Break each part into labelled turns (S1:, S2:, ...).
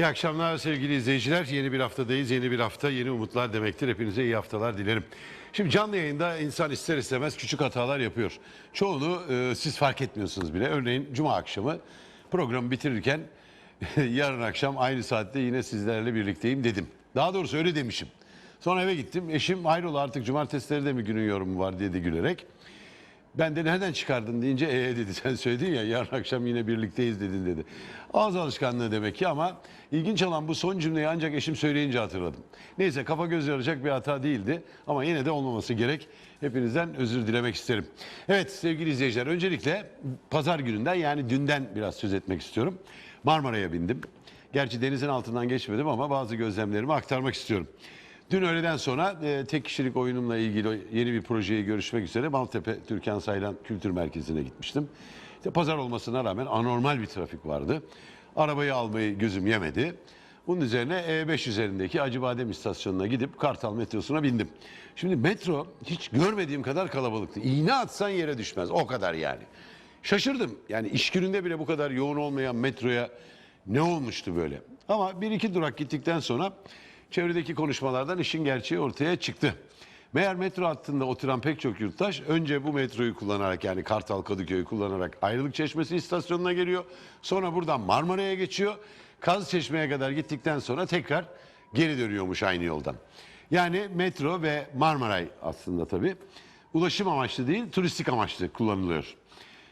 S1: İyi akşamlar sevgili izleyiciler. Yeni bir haftadayız. Yeni bir hafta, yeni umutlar demektir. Hepinize iyi haftalar dilerim. Şimdi canlı yayında insan ister istemez küçük hatalar yapıyor. Çoğunu e, siz fark etmiyorsunuz bile. Örneğin cuma akşamı programı bitirirken yarın akşam aynı saatte yine sizlerle birlikteyim dedim. Daha doğrusu öyle demişim. Sonra eve gittim. Eşim hayrola artık cumartesileri de mi günün yorumu var dedi gülerek. Ben de nereden çıkardın deyince ee dedi sen söyledin ya yarın akşam yine birlikteyiz dedin dedi. Ağız alışkanlığı demek ki ama ilginç olan bu son cümleyi ancak eşim söyleyince hatırladım. Neyse kafa göz yarayacak bir hata değildi ama yine de olmaması gerek. Hepinizden özür dilemek isterim. Evet sevgili izleyiciler öncelikle pazar gününden yani dünden biraz söz etmek istiyorum. Marmara'ya bindim. Gerçi denizin altından geçmedim ama bazı gözlemlerimi aktarmak istiyorum. Dün öğleden sonra e, tek kişilik oyunumla ilgili yeni bir projeyi görüşmek üzere Maltepe Türkan Saylan Kültür Merkezi'ne gitmiştim. İşte pazar olmasına rağmen anormal bir trafik vardı. Arabayı almayı gözüm yemedi. Bunun üzerine E5 üzerindeki Acıbadem istasyonuna gidip Kartal metrosuna bindim. Şimdi metro hiç görmediğim kadar kalabalıktı. İğne atsan yere düşmez. O kadar yani. Şaşırdım. Yani iş gününde bile bu kadar yoğun olmayan metroya ne olmuştu böyle? Ama bir iki durak gittikten sonra çevredeki konuşmalardan işin gerçeği ortaya çıktı. Meğer metro hattında oturan pek çok yurttaş önce bu metroyu kullanarak yani Kartal Kadıköy'ü kullanarak Ayrılık Çeşmesi istasyonuna geliyor. Sonra buradan Marmara'ya geçiyor. Kaz Çeşme'ye kadar gittikten sonra tekrar geri dönüyormuş aynı yoldan. Yani metro ve Marmaray aslında tabii ulaşım amaçlı değil turistik amaçlı kullanılıyor.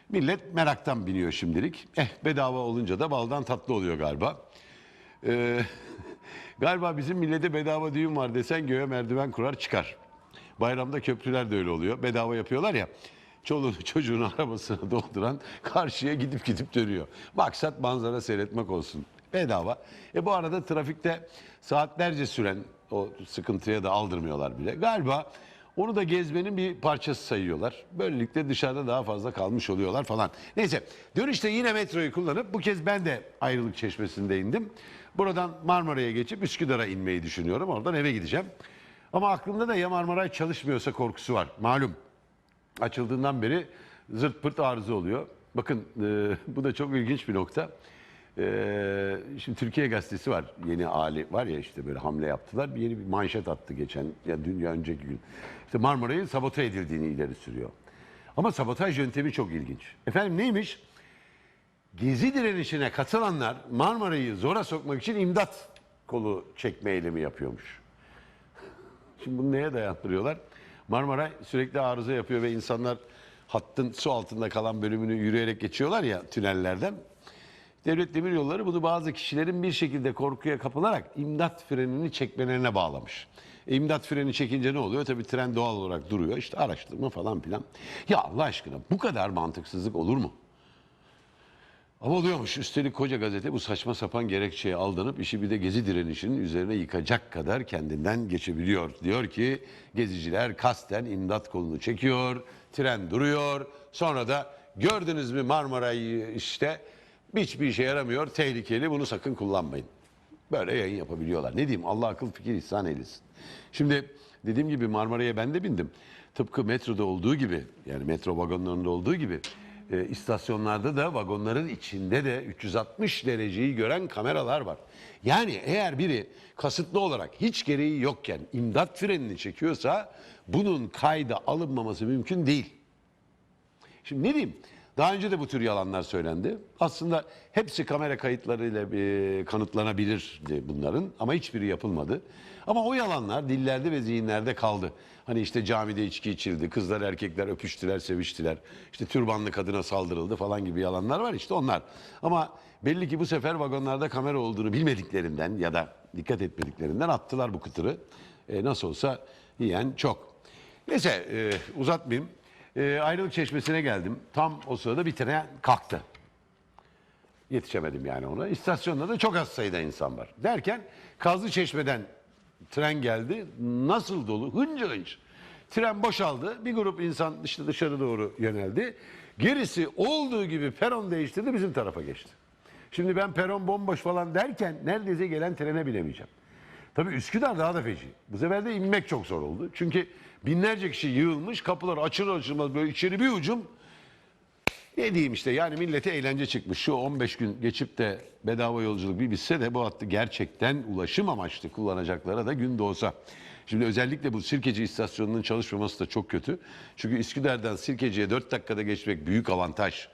S1: Millet meraktan biniyor şimdilik. Eh bedava olunca da baldan tatlı oluyor galiba. Ee, galiba bizim millete bedava düğün var desen göğe merdiven kurar çıkar. Bayramda köprüler de öyle oluyor. Bedava yapıyorlar ya. Çoluğunu çocuğunu arabasına dolduran karşıya gidip gidip dönüyor. Maksat manzara seyretmek olsun. Bedava. E bu arada trafikte saatlerce süren o sıkıntıya da aldırmıyorlar bile. Galiba onu da gezmenin bir parçası sayıyorlar. Böylelikle dışarıda daha fazla kalmış oluyorlar falan. Neyse dönüşte yine metroyu kullanıp bu kez ben de ayrılık çeşmesinde indim. Buradan Marmara'ya geçip Üsküdar'a inmeyi düşünüyorum. Oradan eve gideceğim. Ama aklımda da ya Marmaray çalışmıyorsa korkusu var. Malum açıldığından beri zırt pırt arıza oluyor. Bakın e, bu da çok ilginç bir nokta. E, şimdi Türkiye Gazetesi var. Yeni hali var ya işte böyle hamle yaptılar. Bir yeni bir manşet attı geçen ya dün ya önceki gün. İşte Marmaray'ın sabote edildiğini ileri sürüyor. Ama sabotaj yöntemi çok ilginç. Efendim neymiş? Gezi direnişine katılanlar Marmaray'ı zora sokmak için imdat kolu çekme eylemi yapıyormuş. Şimdi bunu neye dayandırıyorlar? Marmaray sürekli arıza yapıyor ve insanlar hattın su altında kalan bölümünü yürüyerek geçiyorlar ya tünellerden. Devlet Demiryolları bunu bazı kişilerin bir şekilde korkuya kapılarak imdat frenini çekmelerine bağlamış. E, imdat freni çekince ne oluyor? Tabii tren doğal olarak duruyor. İşte araştırma falan filan. Ya Allah aşkına bu kadar mantıksızlık olur mu? Ama oluyormuş. Üstelik koca gazete bu saçma sapan gerekçeye aldanıp işi bir de gezi direnişinin üzerine yıkacak kadar kendinden geçebiliyor. Diyor ki geziciler kasten imdat kolunu çekiyor, tren duruyor. Sonra da gördünüz mü Marmara'yı işte hiçbir işe yaramıyor, tehlikeli bunu sakın kullanmayın. Böyle yayın yapabiliyorlar. Ne diyeyim Allah akıl fikir ihsan eylesin. Şimdi dediğim gibi Marmara'ya ben de bindim. Tıpkı metroda olduğu gibi yani metro vagonlarında olduğu gibi e, istasyonlarda da vagonların içinde de 360 dereceyi gören kameralar var. Yani eğer biri kasıtlı olarak hiç gereği yokken imdat frenini çekiyorsa bunun kayda alınmaması mümkün değil. Şimdi ne diyeyim? Daha önce de bu tür yalanlar söylendi. Aslında hepsi kamera kayıtlarıyla e, kanıtlanabilirdi bunların ama hiçbiri yapılmadı. Ama o yalanlar dillerde ve zihinlerde kaldı. Hani işte camide içki içildi, kızlar erkekler öpüştüler, seviştiler. İşte türbanlı kadına saldırıldı falan gibi yalanlar var işte onlar. Ama belli ki bu sefer vagonlarda kamera olduğunu bilmediklerinden ya da dikkat etmediklerinden attılar bu kıtırı. E, nasıl olsa yiyen çok. Neyse e, uzatmayayım. E, ayrılık çeşmesine geldim. Tam o sırada bir tren kalktı. Yetişemedim yani ona. İstasyonda da çok az sayıda insan var. Derken Kazlı Çeşme'den tren geldi. Nasıl dolu? Hınca hınç. Tren boşaldı. Bir grup insan işte dışarı doğru yöneldi. Gerisi olduğu gibi peron değiştirdi bizim tarafa geçti. Şimdi ben peron bomboş falan derken neredeyse gelen trene bilemeyeceğim. Tabii Üsküdar daha da feci. Bu sefer de inmek çok zor oldu. Çünkü binlerce kişi yığılmış, kapılar açılır açılmaz böyle içeri bir ucum ne diyeyim işte yani millete eğlence çıkmış. Şu 15 gün geçip de bedava yolculuk bir bitse de bu hattı gerçekten ulaşım amaçlı kullanacaklara da gün doğsa. Şimdi özellikle bu Sirkeci istasyonunun çalışmaması da çok kötü. Çünkü Üsküdar'dan Sirkeci'ye 4 dakikada geçmek büyük avantaj.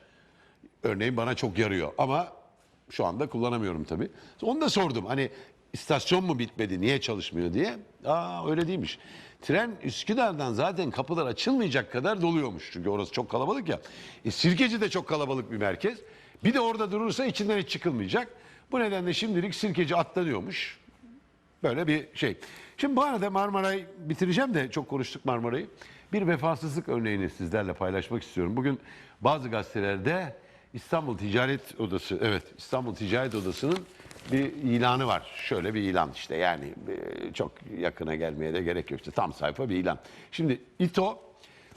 S1: Örneğin bana çok yarıyor ama şu anda kullanamıyorum tabii. Onu da sordum hani istasyon mu bitmedi niye çalışmıyor diye. Aa öyle değilmiş. Tren Üsküdar'dan zaten kapılar açılmayacak kadar doluyormuş. Çünkü orası çok kalabalık ya. E, Sirkeci de çok kalabalık bir merkez. Bir de orada durursa içinden hiç çıkılmayacak. Bu nedenle şimdilik Sirkeci atlanıyormuş. Böyle bir şey. Şimdi bu arada Marmaray bitireceğim de çok konuştuk Marmaray'ı. Bir vefasızlık örneğini sizlerle paylaşmak istiyorum. Bugün bazı gazetelerde İstanbul Ticaret Odası, evet İstanbul Ticaret Odası'nın bir ilanı var. Şöyle bir ilan işte yani e, çok yakına gelmeye de gerek yok. İşte tam sayfa bir ilan. Şimdi İTO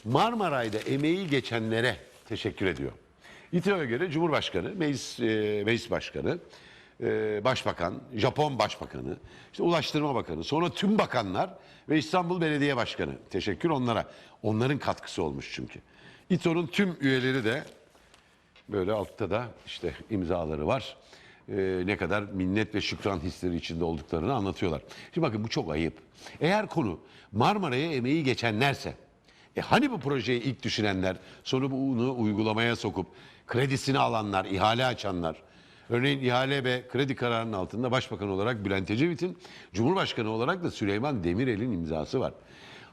S1: Marmaray'da emeği geçenlere teşekkür ediyor. İTO'ya göre Cumhurbaşkanı, Meclis, e, Meclis Başkanı, e, Başbakan, Japon Başbakanı, işte Ulaştırma Bakanı, sonra tüm bakanlar ve İstanbul Belediye Başkanı. Teşekkür onlara. Onların katkısı olmuş çünkü. İTO'nun tüm üyeleri de böyle altta da işte imzaları var. Ee, ne kadar minnet ve şükran hisleri içinde olduklarını anlatıyorlar. Şimdi bakın bu çok ayıp. Eğer konu Marmara'ya emeği geçenlerse, e hani bu projeyi ilk düşünenler, sonra bunu uygulamaya sokup kredisini alanlar, ihale açanlar, Örneğin ihale ve kredi kararının altında Başbakan olarak Bülent Ecevit'in, Cumhurbaşkanı olarak da Süleyman Demirel'in imzası var.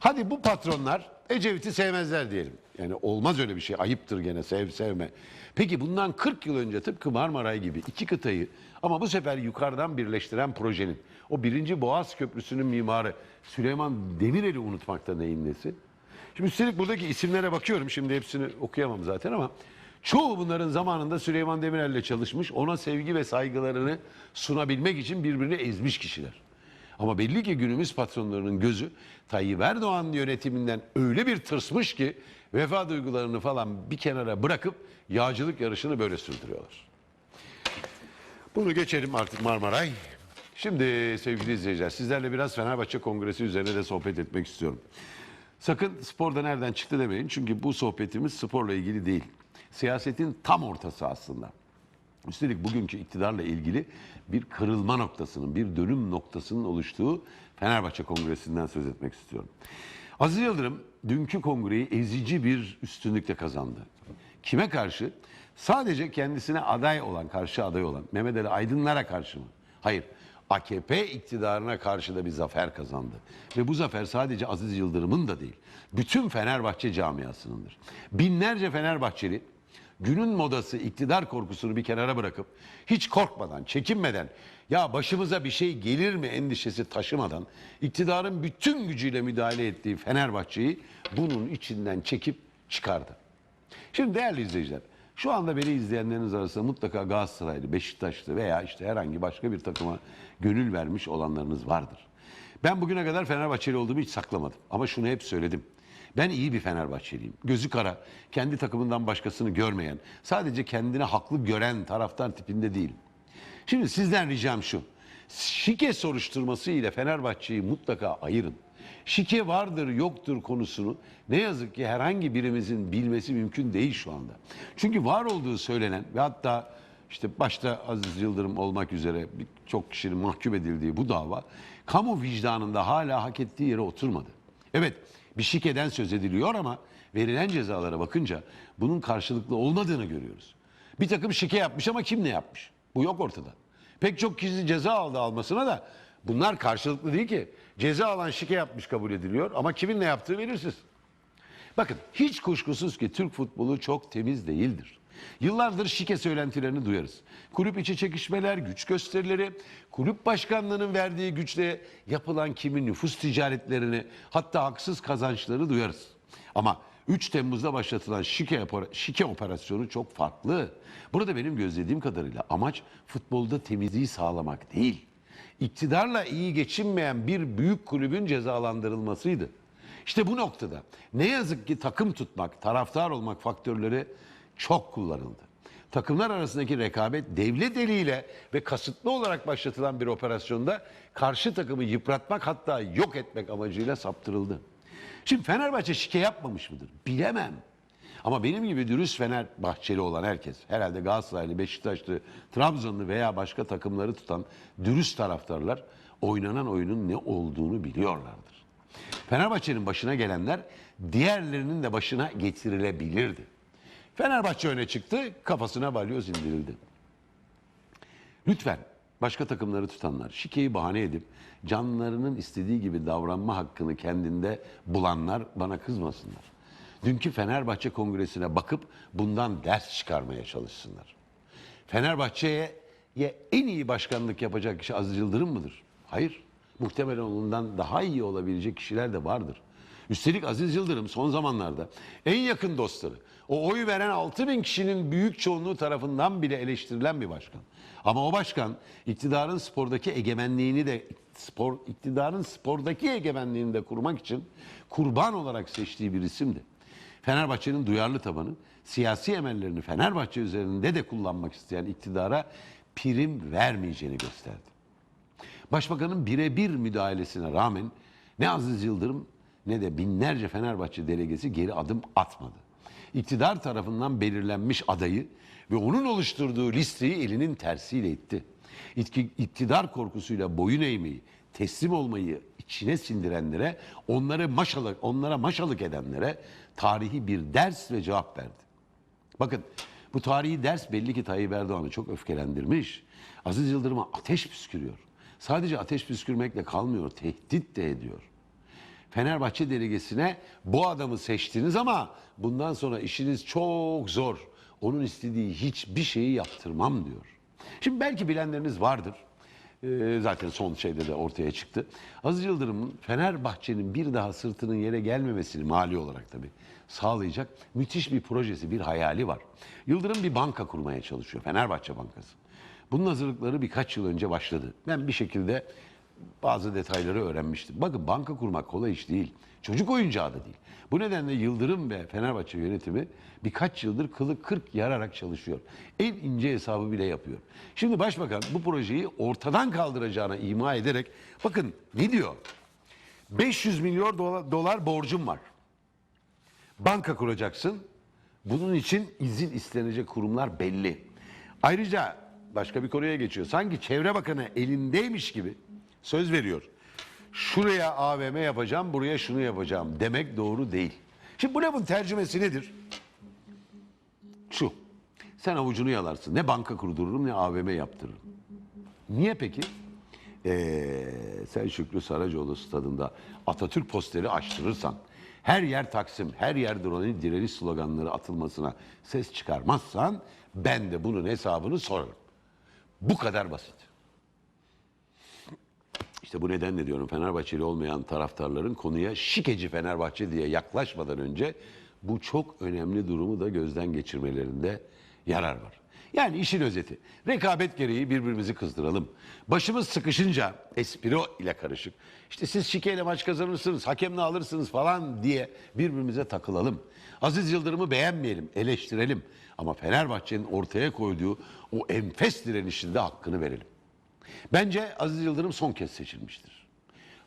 S1: Hadi bu patronlar Ecevit'i sevmezler diyelim. Yani olmaz öyle bir şey. Ayıptır gene sev sevme. Peki bundan 40 yıl önce tıpkı Marmaray gibi iki kıtayı ama bu sefer yukarıdan birleştiren projenin o birinci Boğaz Köprüsü'nün mimarı Süleyman Demirel'i unutmakta neyin nesi? Şimdi üstelik buradaki isimlere bakıyorum. Şimdi hepsini okuyamam zaten ama çoğu bunların zamanında Süleyman Demirel'le çalışmış. Ona sevgi ve saygılarını sunabilmek için birbirini ezmiş kişiler. Ama belli ki günümüz patronlarının gözü Tayyip Erdoğan yönetiminden öyle bir tırsmış ki vefa duygularını falan bir kenara bırakıp yağcılık yarışını böyle sürdürüyorlar. Bunu geçelim artık Marmaray. Şimdi sevgili izleyiciler sizlerle biraz Fenerbahçe Kongresi üzerine de sohbet etmek istiyorum. Sakın sporda nereden çıktı demeyin çünkü bu sohbetimiz sporla ilgili değil. Siyasetin tam ortası aslında. Üstelik bugünkü iktidarla ilgili bir kırılma noktasının, bir dönüm noktasının oluştuğu Fenerbahçe Kongresi'nden söz etmek istiyorum. Aziz Yıldırım dünkü kongreyi ezici bir üstünlükle kazandı. Kime karşı? Sadece kendisine aday olan, karşı aday olan Mehmet Ali Aydınlar'a karşı mı? Hayır. AKP iktidarına karşı da bir zafer kazandı. Ve bu zafer sadece Aziz Yıldırım'ın da değil, bütün Fenerbahçe camiasınındır. Binlerce Fenerbahçeli günün modası iktidar korkusunu bir kenara bırakıp hiç korkmadan, çekinmeden ya başımıza bir şey gelir mi endişesi taşımadan iktidarın bütün gücüyle müdahale ettiği Fenerbahçe'yi bunun içinden çekip çıkardı. Şimdi değerli izleyiciler, şu anda beni izleyenleriniz arasında mutlaka Galatasaraylı, Beşiktaşlı veya işte herhangi başka bir takıma gönül vermiş olanlarınız vardır. Ben bugüne kadar Fenerbahçeli olduğumu hiç saklamadım ama şunu hep söyledim. Ben iyi bir Fenerbahçeliyim. Gözü kara, kendi takımından başkasını görmeyen, sadece kendini haklı gören taraftar tipinde değilim. Şimdi sizden ricam şu. Şike soruşturması ile Fenerbahçe'yi mutlaka ayırın. Şike vardır yoktur konusunu ne yazık ki herhangi birimizin bilmesi mümkün değil şu anda. Çünkü var olduğu söylenen ve hatta işte başta Aziz Yıldırım olmak üzere birçok kişinin mahkum edildiği bu dava kamu vicdanında hala hak ettiği yere oturmadı. Evet bir şikeden söz ediliyor ama verilen cezalara bakınca bunun karşılıklı olmadığını görüyoruz. Bir takım şike yapmış ama kim ne yapmış? Bu yok ortada. Pek çok kişi ceza aldı almasına da bunlar karşılıklı değil ki. Ceza alan şike yapmış kabul ediliyor ama kimin ne yaptığı belirsiz. Bakın hiç kuşkusuz ki Türk futbolu çok temiz değildir. Yıllardır şike söylentilerini duyarız. Kulüp içi çekişmeler, güç gösterileri, kulüp başkanlığının verdiği güçle yapılan kimi nüfus ticaretlerini hatta haksız kazançları duyarız. Ama 3 Temmuz'da başlatılan şike, şike operasyonu çok farklı. Burada benim gözlediğim kadarıyla amaç futbolda temizliği sağlamak değil. İktidarla iyi geçinmeyen bir büyük kulübün cezalandırılmasıydı. İşte bu noktada ne yazık ki takım tutmak, taraftar olmak faktörleri çok kullanıldı. Takımlar arasındaki rekabet devlet eliyle ve kasıtlı olarak başlatılan bir operasyonda karşı takımı yıpratmak hatta yok etmek amacıyla saptırıldı. Şimdi Fenerbahçe şike yapmamış mıdır? Bilemem. Ama benim gibi dürüst Fenerbahçeli olan herkes, herhalde Galatasaraylı, Beşiktaşlı, Trabzonlu veya başka takımları tutan dürüst taraftarlar oynanan oyunun ne olduğunu biliyorlardır. Fenerbahçe'nin başına gelenler diğerlerinin de başına getirilebilirdi. Fenerbahçe öne çıktı, kafasına balyoz indirildi. Lütfen başka takımları tutanlar şikeyi bahane edip canlarının istediği gibi davranma hakkını kendinde bulanlar bana kızmasınlar. Dünkü Fenerbahçe kongresine bakıp bundan ders çıkarmaya çalışsınlar. Fenerbahçe'ye ye en iyi başkanlık yapacak kişi Aziz Yıldırım mıdır? Hayır. Muhtemelen ondan daha iyi olabilecek kişiler de vardır. Üstelik Aziz Yıldırım son zamanlarda en yakın dostları, o oy veren 6 bin kişinin büyük çoğunluğu tarafından bile eleştirilen bir başkan. Ama o başkan iktidarın spordaki egemenliğini de spor iktidarın spordaki egemenliğini de kurmak için kurban olarak seçtiği bir isimdi. Fenerbahçe'nin duyarlı tabanı siyasi emellerini Fenerbahçe üzerinde de kullanmak isteyen iktidara prim vermeyeceğini gösterdi. Başbakanın birebir müdahalesine rağmen ne Aziz Yıldırım ne de binlerce Fenerbahçe delegesi geri adım atmadı. İktidar tarafından belirlenmiş adayı ve onun oluşturduğu listeyi elinin tersiyle itti. İktidar korkusuyla boyun eğmeyi, teslim olmayı içine sindirenlere, onları maşalık, onlara maşalık edenlere tarihi bir ders ve cevap verdi. Bakın bu tarihi ders belli ki Tayyip Erdoğan'ı çok öfkelendirmiş. Aziz Yıldırım'a ateş püskürüyor. Sadece ateş püskürmekle kalmıyor, tehdit de ediyor. Fenerbahçe delegesine bu adamı seçtiniz ama bundan sonra işiniz çok zor. Onun istediği hiçbir şeyi yaptırmam diyor. Şimdi belki bilenleriniz vardır. Ee, zaten son şeyde de ortaya çıktı. Aziz Yıldırım'ın Fenerbahçe'nin bir daha sırtının yere gelmemesini mali olarak tabii sağlayacak müthiş bir projesi, bir hayali var. Yıldırım bir banka kurmaya çalışıyor. Fenerbahçe Bankası. Bunun hazırlıkları birkaç yıl önce başladı. Ben bir şekilde bazı detayları öğrenmiştim. Bakın banka kurmak kolay iş değil. Çocuk oyuncağı da değil. Bu nedenle Yıldırım ve Fenerbahçe yönetimi birkaç yıldır kılı kırk yararak çalışıyor. En ince hesabı bile yapıyor. Şimdi başbakan bu projeyi ortadan kaldıracağına ima ederek bakın ne diyor? 500 milyon dolar, dolar borcum var. Banka kuracaksın. Bunun için izin istenecek kurumlar belli. Ayrıca başka bir konuya geçiyor. Sanki Çevre Bakanı elindeymiş gibi söz veriyor. Şuraya AVM yapacağım, buraya şunu yapacağım demek doğru değil. Şimdi bu lafın tercümesi nedir? Şu. Sen avucunu yalarsın. Ne banka kurdururum ne AVM yaptırırım. Niye peki? Ee, sen Şükrü Saracoğlu stadında Atatürk posteri açtırırsan, her yer Taksim, her yer drone direniş sloganları atılmasına ses çıkarmazsan ben de bunun hesabını sorarım. Bu kadar basit. İşte bu nedenle diyorum Fenerbahçeli olmayan taraftarların konuya şikeci Fenerbahçe diye yaklaşmadan önce bu çok önemli durumu da gözden geçirmelerinde yarar var. Yani işin özeti. Rekabet gereği birbirimizi kızdıralım. Başımız sıkışınca espri ile karışık. İşte siz şikeyle maç kazanırsınız, hakemle alırsınız falan diye birbirimize takılalım. Aziz Yıldırım'ı beğenmeyelim, eleştirelim. Ama Fenerbahçe'nin ortaya koyduğu o enfes direnişinde hakkını verelim. Bence Aziz Yıldırım son kez seçilmiştir.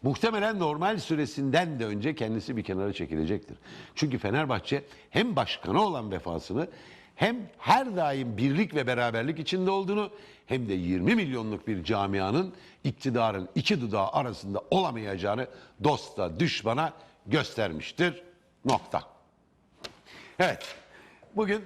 S1: Muhtemelen normal süresinden de önce kendisi bir kenara çekilecektir. Çünkü Fenerbahçe hem başkanı olan vefasını hem her daim birlik ve beraberlik içinde olduğunu hem de 20 milyonluk bir camianın iktidarın iki dudağı arasında olamayacağını dosta düşmana göstermiştir. Nokta. Evet. Bugün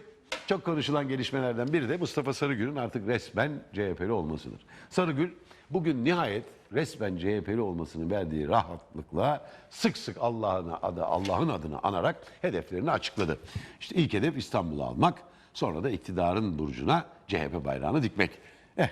S1: çok konuşulan gelişmelerden biri de Mustafa Sarıgül'ün artık resmen CHP'li olmasıdır. Sarıgül bugün nihayet resmen CHP'li olmasını verdiği rahatlıkla sık sık Allah'ın adı Allah'ın adını anarak hedeflerini açıkladı. İşte ilk hedef İstanbul'u almak, sonra da iktidarın burcuna CHP bayrağını dikmek. Eh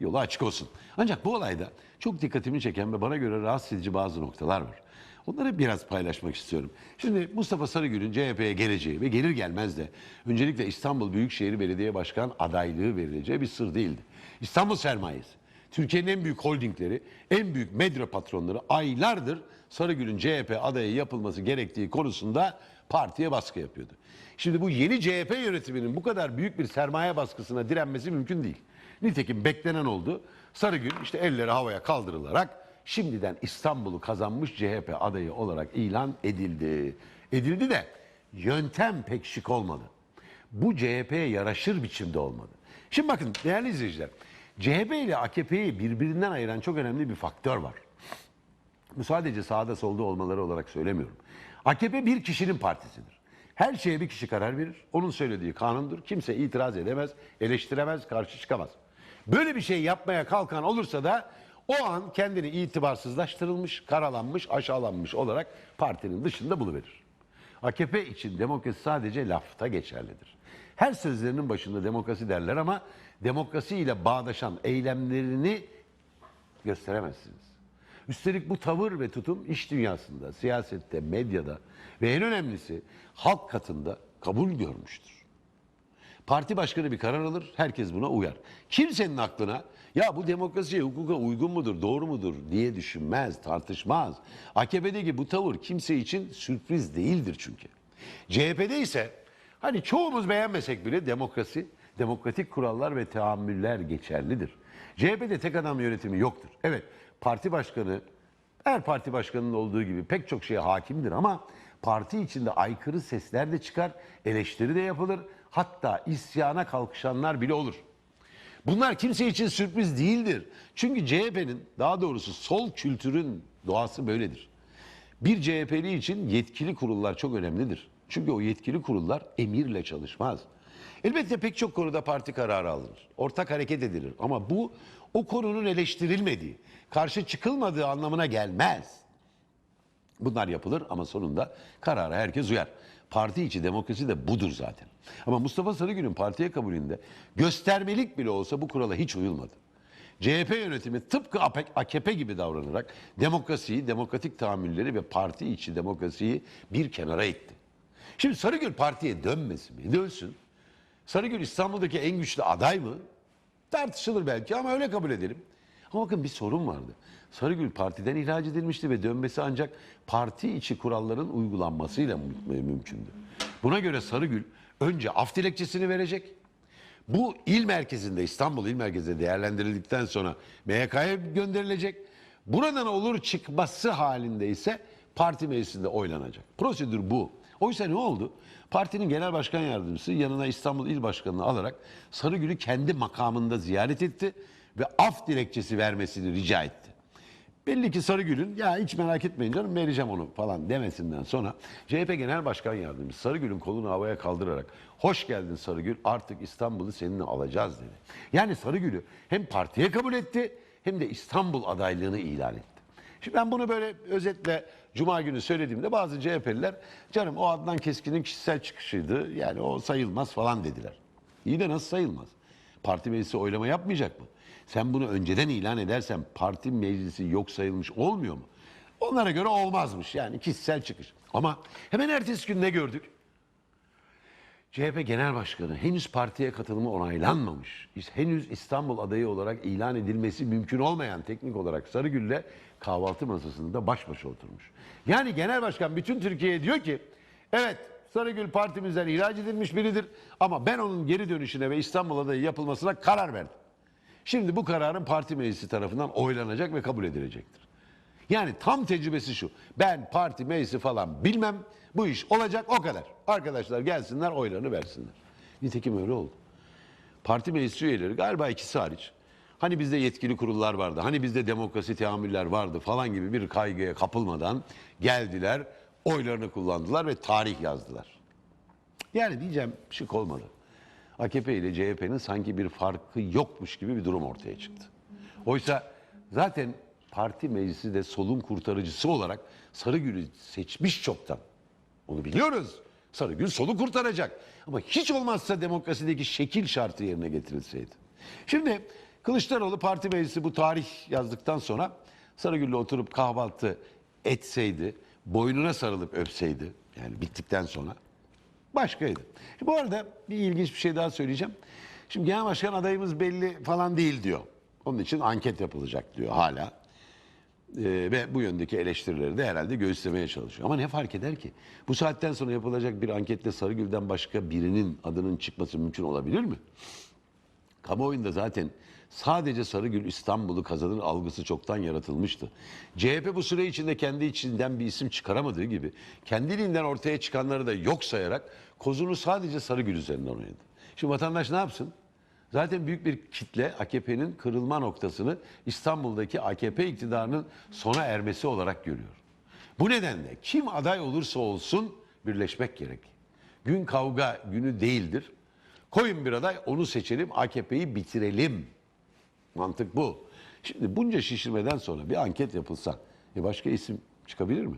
S1: yolu açık olsun. Ancak bu olayda çok dikkatimi çeken ve bana göre rahatsız edici bazı noktalar var. Onları biraz paylaşmak istiyorum. Şimdi Mustafa Sarıgül'ün CHP'ye geleceği ve gelir gelmez de öncelikle İstanbul Büyükşehir Belediye Başkan adaylığı verileceği bir sır değildi. İstanbul sermayesi, Türkiye'nin en büyük holdingleri, en büyük medya patronları aylardır Sarıgül'ün CHP adayı yapılması gerektiği konusunda partiye baskı yapıyordu. Şimdi bu yeni CHP yönetiminin bu kadar büyük bir sermaye baskısına direnmesi mümkün değil. Nitekim beklenen oldu. Sarıgül işte elleri havaya kaldırılarak şimdiden İstanbul'u kazanmış CHP adayı olarak ilan edildi. Edildi de yöntem pek şık olmadı. Bu CHP'ye yaraşır biçimde olmadı. Şimdi bakın değerli izleyiciler. CHP ile AKP'yi birbirinden ayıran çok önemli bir faktör var. Bu sadece sağda solda olmaları olarak söylemiyorum. AKP bir kişinin partisidir. Her şeye bir kişi karar verir. Onun söylediği kanundur. Kimse itiraz edemez, eleştiremez, karşı çıkamaz. Böyle bir şey yapmaya kalkan olursa da o an kendini itibarsızlaştırılmış, karalanmış, aşağılanmış olarak partinin dışında buluverir. AKP için demokrasi sadece lafta geçerlidir. Her sözlerinin başında demokrasi derler ama demokrasiyle bağdaşan eylemlerini gösteremezsiniz. Üstelik bu tavır ve tutum iş dünyasında, siyasette, medyada ve en önemlisi halk katında kabul görmüştür. Parti başkanı bir karar alır, herkes buna uyar. Kimsenin aklına ya bu demokrasiye, hukuka uygun mudur, doğru mudur diye düşünmez, tartışmaz. AKP'deki bu tavır kimse için sürpriz değildir çünkü. CHP'de ise hani çoğumuz beğenmesek bile demokrasi, demokratik kurallar ve teamüller geçerlidir. CHP'de tek adam yönetimi yoktur. Evet, parti başkanı her parti başkanının olduğu gibi pek çok şeye hakimdir ama parti içinde aykırı sesler de çıkar, eleştiri de yapılır. Hatta isyana kalkışanlar bile olur. Bunlar kimse için sürpriz değildir. Çünkü CHP'nin daha doğrusu sol kültürün doğası böyledir. Bir CHP'li için yetkili kurullar çok önemlidir. Çünkü o yetkili kurullar emirle çalışmaz. Elbette pek çok konuda parti kararı alınır. Ortak hareket edilir. Ama bu o konunun eleştirilmediği, karşı çıkılmadığı anlamına gelmez. Bunlar yapılır ama sonunda karara herkes uyar. Parti içi demokrasi de budur zaten. Ama Mustafa Sarıgül'ün partiye kabulünde göstermelik bile olsa bu kurala hiç uyulmadı. CHP yönetimi tıpkı AKP gibi davranarak demokrasiyi, demokratik tahammülleri ve parti içi demokrasiyi bir kenara itti. Şimdi Sarıgül partiye dönmesin mi? Dönsün. Sarıgül İstanbul'daki en güçlü aday mı? Tartışılır belki ama öyle kabul edelim. Ama bakın bir sorun vardı. Sarıgül partiden ihraç edilmişti ve dönmesi ancak parti içi kuralların uygulanmasıyla mü- mümkündü. Buna göre Sarıgül önce af dilekçesini verecek. Bu il merkezinde İstanbul il merkezinde değerlendirildikten sonra MYK'ya gönderilecek. Buradan olur çıkması halinde ise parti meclisinde oylanacak. Prosedür bu. Oysa ne oldu? Partinin genel başkan yardımcısı yanına İstanbul İl Başkanı'nı alarak Sarıgül'ü kendi makamında ziyaret etti ve af dilekçesi vermesini rica etti. Belli ki Sarıgül'ün ya hiç merak etmeyin canım vereceğim onu falan demesinden sonra CHP Genel Başkan Yardımcısı Sarıgül'ün kolunu havaya kaldırarak hoş geldin Sarıgül artık İstanbul'u seninle alacağız dedi. Yani Sarıgül'ü hem partiye kabul etti hem de İstanbul adaylığını ilan etti. Şimdi ben bunu böyle özetle Cuma günü söylediğimde bazı CHP'liler canım o Adnan Keskin'in kişisel çıkışıydı yani o sayılmaz falan dediler. İyi de nasıl sayılmaz? Parti meclisi oylama yapmayacak mı? Sen bunu önceden ilan edersen parti meclisi yok sayılmış olmuyor mu? Onlara göre olmazmış yani kişisel çıkış. Ama hemen ertesi gün ne gördük? CHP Genel Başkanı henüz partiye katılımı onaylanmamış. Henüz İstanbul adayı olarak ilan edilmesi mümkün olmayan teknik olarak Sarıgül'le kahvaltı masasında baş başa oturmuş. Yani Genel Başkan bütün Türkiye'ye diyor ki evet Sarıgül partimizden ihraç edilmiş biridir ama ben onun geri dönüşüne ve İstanbul adayı yapılmasına karar verdim. Şimdi bu kararın parti meclisi tarafından oylanacak ve kabul edilecektir. Yani tam tecrübesi şu. Ben parti meclisi falan bilmem. Bu iş olacak o kadar. Arkadaşlar gelsinler oylarını versinler. Nitekim öyle oldu. Parti meclis üyeleri galiba ikisi hariç. Hani bizde yetkili kurullar vardı. Hani bizde demokrasi teamüller vardı falan gibi bir kaygıya kapılmadan geldiler. Oylarını kullandılar ve tarih yazdılar. Yani diyeceğim şık olmadı. AKP ile CHP'nin sanki bir farkı yokmuş gibi bir durum ortaya çıktı. Oysa zaten parti meclisi de solun kurtarıcısı olarak Sarıgül'ü seçmiş çoktan. Onu biliyoruz. Sarıgül solu kurtaracak. Ama hiç olmazsa demokrasideki şekil şartı yerine getirilseydi. Şimdi Kılıçdaroğlu parti meclisi bu tarih yazdıktan sonra Sarıgül'le oturup kahvaltı etseydi, boynuna sarılıp öpseydi yani bittikten sonra başkaydı. Bu arada bir ilginç bir şey daha söyleyeceğim. Şimdi genel başkan adayımız belli falan değil diyor. Onun için anket yapılacak diyor hala. Ee, ve bu yöndeki eleştirileri de herhalde göğüslemeye çalışıyor. Ama ne fark eder ki? Bu saatten sonra yapılacak bir ankette Sarıgül'den başka birinin adının çıkması mümkün olabilir mi? Kamuoyunda zaten Sadece Sarıgül İstanbul'u kazanır algısı çoktan yaratılmıştı. CHP bu süre içinde kendi içinden bir isim çıkaramadığı gibi kendiliğinden ortaya çıkanları da yok sayarak kozunu sadece Sarıgül üzerinden oynadı. Şimdi vatandaş ne yapsın? Zaten büyük bir kitle AKP'nin kırılma noktasını İstanbul'daki AKP iktidarının sona ermesi olarak görüyor. Bu nedenle kim aday olursa olsun birleşmek gerek. Gün kavga günü değildir. Koyun bir aday onu seçelim AKP'yi bitirelim. Mantık bu. Şimdi bunca şişirmeden sonra bir anket yapılsa e başka isim çıkabilir mi?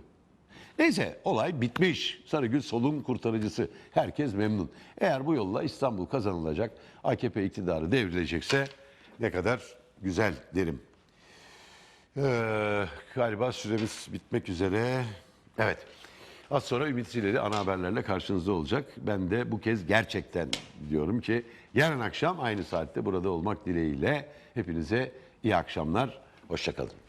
S1: Neyse olay bitmiş. Sarıgül solun kurtarıcısı. Herkes memnun. Eğer bu yolla İstanbul kazanılacak, AKP iktidarı devrilecekse ne kadar güzel derim. Ee, galiba süremiz bitmek üzere. Evet. Az sonra Ümit Zileri ana haberlerle karşınızda olacak. Ben de bu kez gerçekten diyorum ki yarın akşam aynı saatte burada olmak dileğiyle hepinize iyi akşamlar. Hoşçakalın.